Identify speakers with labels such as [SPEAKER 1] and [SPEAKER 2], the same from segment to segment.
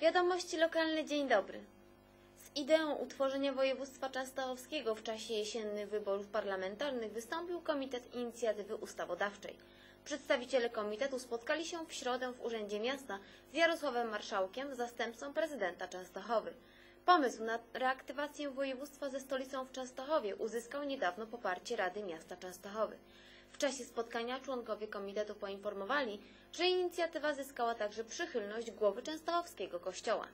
[SPEAKER 1] Wiadomości lokalne, dzień dobry. Z ideą utworzenia województwa częstochowskiego w czasie jesiennych wyborów parlamentarnych wystąpił Komitet Inicjatywy Ustawodawczej. Przedstawiciele komitetu spotkali się w środę w Urzędzie Miasta z Jarosławem Marszałkiem, zastępcą prezydenta Częstochowy. Pomysł na reaktywację województwa ze stolicą w Częstochowie uzyskał niedawno poparcie Rady Miasta Częstochowy. W czasie spotkania członkowie komitetu poinformowali, że inicjatywa zyskała także przychylność głowy częstochowskiego kościoła.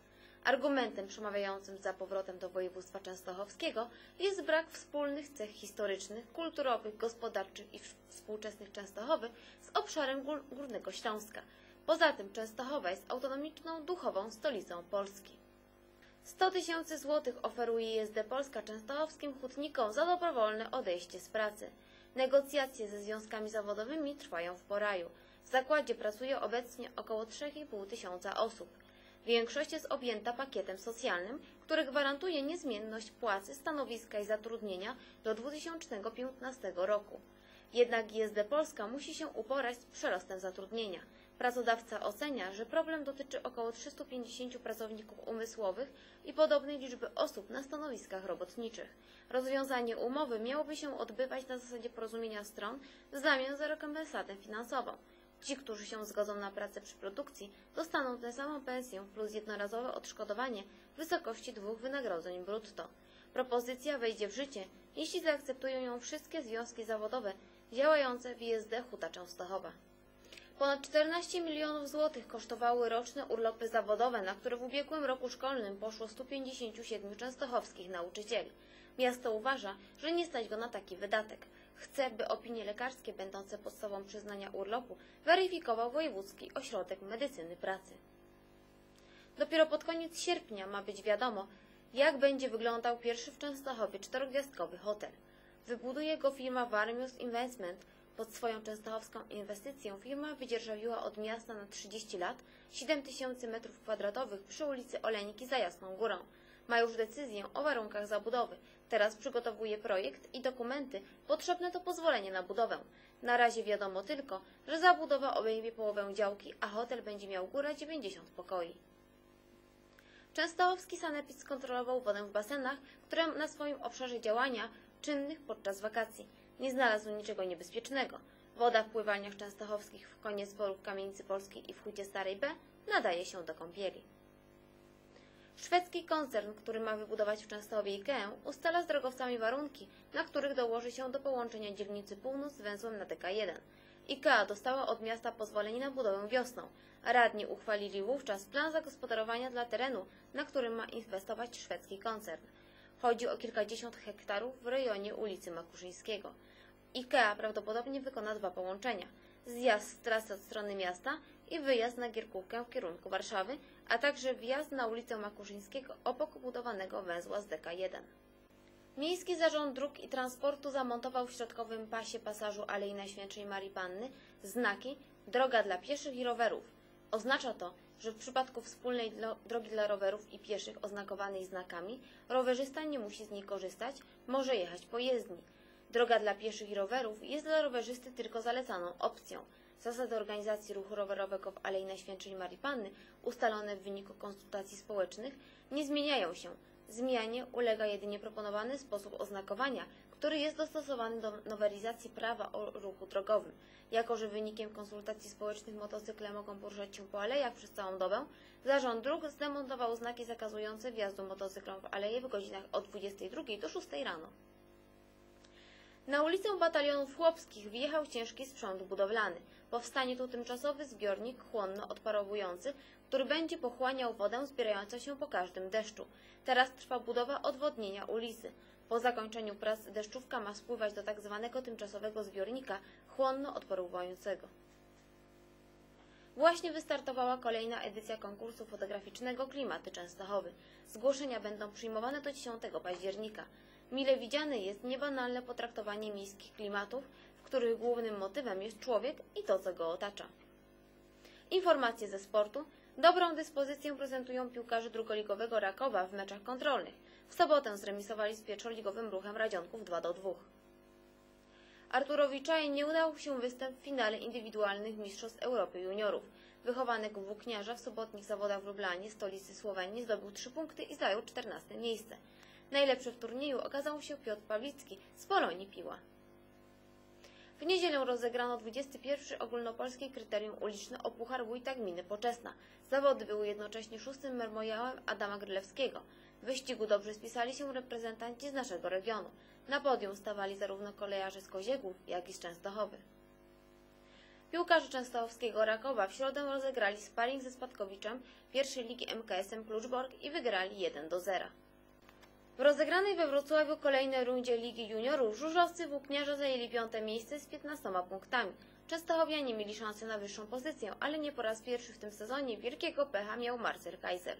[SPEAKER 1] Argumentem przemawiającym za powrotem do województwa częstochowskiego jest brak wspólnych cech historycznych, kulturowych, gospodarczych i współczesnych Częstochowy z obszarem Gór Górnego Śląska. Poza tym Częstochowa jest autonomiczną, duchową stolicą Polski. 100 tysięcy złotych oferuje JSD Polska częstochowskim hutnikom za dobrowolne odejście z pracy. Negocjacje ze związkami zawodowymi trwają w poraju. W zakładzie pracuje obecnie około 3,5 tysiąca osób. Większość jest objęta pakietem socjalnym, który gwarantuje niezmienność płacy, stanowiska i zatrudnienia do 2015 roku. Jednak ISD Polska musi się uporać z przerostem zatrudnienia. Pracodawca ocenia, że problem dotyczy około 350 pracowników umysłowych i podobnej liczby osób na stanowiskach robotniczych. Rozwiązanie umowy miałoby się odbywać na zasadzie porozumienia stron w zamian za rekompensatę finansową. Ci, którzy się zgodzą na pracę przy produkcji, dostaną tę samą pensję plus jednorazowe odszkodowanie w wysokości dwóch wynagrodzeń brutto. Propozycja wejdzie w życie, jeśli zaakceptują ją wszystkie związki zawodowe działające w ISD Huta Częstochowa. Ponad 14 milionów złotych kosztowały roczne urlopy zawodowe, na które w ubiegłym roku szkolnym poszło 157 częstochowskich nauczycieli. Miasto uważa, że nie stać go na taki wydatek. Chce, by opinie lekarskie będące podstawą przyznania urlopu weryfikował Wojewódzki Ośrodek Medycyny Pracy. Dopiero pod koniec sierpnia ma być wiadomo, jak będzie wyglądał pierwszy w Częstochowie czterogwiazdkowy hotel. Wybuduje go firma Warmius Investment. Pod swoją częstochowską inwestycję firma wydzierżawiła od miasta na 30 lat 7 tysięcy m2 przy ulicy Oleńki za Jasną Górą. Ma już decyzję o warunkach zabudowy. Teraz przygotowuje projekt i dokumenty potrzebne do pozwolenia na budowę. Na razie wiadomo tylko, że zabudowa obejmie połowę działki, a hotel będzie miał górę 90 pokoi. Częstochowski sanepid skontrolował wodę w basenach, które na swoim obszarze działania czynnych podczas wakacji. Nie znalazł niczego niebezpiecznego. Woda w pływalniach częstochowskich w koniec w Kamienicy Polskiej i w Hucie Starej B nadaje się do kąpieli. Szwedzki koncern, który ma wybudować w Częstochowie IKEA, ustala z drogowcami warunki, na których dołoży się do połączenia dzielnicy Północ z węzłem na DK1. IKEA dostała od miasta pozwolenie na budowę wiosną. Radni uchwalili wówczas plan zagospodarowania dla terenu, na którym ma inwestować szwedzki koncern. Chodzi o kilkadziesiąt hektarów w rejonie ulicy Makuszyńskiego. IKEA prawdopodobnie wykona dwa połączenia. Zjazd z trasy od strony miasta i wyjazd na Gierkówkę w kierunku Warszawy, a także wjazd na ulicę Makuszyńskiego obok budowanego węzła z DK1. Miejski Zarząd Dróg i Transportu zamontował w środkowym pasie pasażu Alei Najświętszej Marii Panny znaki Droga dla pieszych i rowerów. Oznacza to, że w przypadku wspólnej drogi dla rowerów i pieszych oznakowanej znakami, rowerzysta nie musi z niej korzystać, może jechać po jezdni. Droga dla pieszych i rowerów jest dla rowerzysty tylko zalecaną opcją. Zasady organizacji ruchu rowerowego w Alei Najświętszej Marii Panny, ustalone w wyniku konsultacji społecznych, nie zmieniają się. Zmianie ulega jedynie proponowany sposób oznakowania, który jest dostosowany do nowelizacji prawa o ruchu drogowym. Jako, że wynikiem konsultacji społecznych motocykle mogą poruszać się po alejach przez całą dobę, Zarząd Dróg zdemontował znaki zakazujące wjazdu motocyklom w aleje w godzinach od 22 do 6 rano. Na ulicę Batalionów Chłopskich wjechał ciężki sprzęt budowlany. Powstanie tu tymczasowy zbiornik chłonno-odparowujący, który będzie pochłaniał wodę zbierającą się po każdym deszczu. Teraz trwa budowa odwodnienia ulicy. Po zakończeniu prac deszczówka ma spływać do tak zwanego tymczasowego zbiornika chłonno-odparowującego. Właśnie wystartowała kolejna edycja konkursu fotograficznego Klimaty Częstochowy. Zgłoszenia będą przyjmowane do 10 października. Mile widziane jest niebanalne potraktowanie miejskich klimatów, w których głównym motywem jest człowiek i to, co go otacza. Informacje ze sportu. Dobrą dyspozycję prezentują piłkarze drugoligowego Rakowa w meczach kontrolnych. W sobotę zremisowali z pierwszoligowym ruchem Radzionków 2 do 2. Arturowi Czaj nie udał się występ w finale indywidualnych Mistrzostw Europy Juniorów. Wychowanek włókniarza w sobotnich zawodach w Lublanie, stolicy Słowenii, zdobył 3 punkty i zajął 14 miejsce. Najlepszy w turnieju okazał się Piotr Pawlicki z Polonii Piła. W niedzielę rozegrano 21. ogólnopolskie kryterium uliczne o Puchar Wójta Gminy Poczesna. Zawody były jednocześnie szóstym memoriałem Adama Grylewskiego. W wyścigu dobrze spisali się reprezentanci z naszego regionu. Na podium stawali zarówno kolejarze z Koziegów, jak i z Częstochowy. Piłkarze częstochowskiego Rakowa w środę rozegrali sparring ze Spadkowiczem pierwszej ligi MKS-em Kluczbork i wygrali 1 do 0. W rozegranej we Wrocławiu kolejnej rundzie Ligi Juniorów żużlowcy włókniarze zajęli piąte miejsce z 15 punktami. Częstochowianie mieli szansę na wyższą pozycję, ale nie po raz pierwszy w tym sezonie wielkiego pecha miał Marcel Kaiser.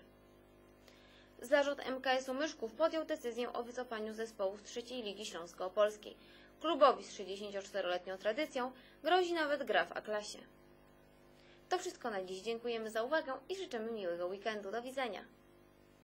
[SPEAKER 1] Zarząd MKS-u Myszków podjął decyzję o wycofaniu zespołu z trzeciej Ligi Śląsko-Opolskiej. Klubowi z 64-letnią tradycją grozi nawet gra w A-klasie. To wszystko na dziś. Dziękujemy za uwagę i życzymy miłego weekendu. Do widzenia.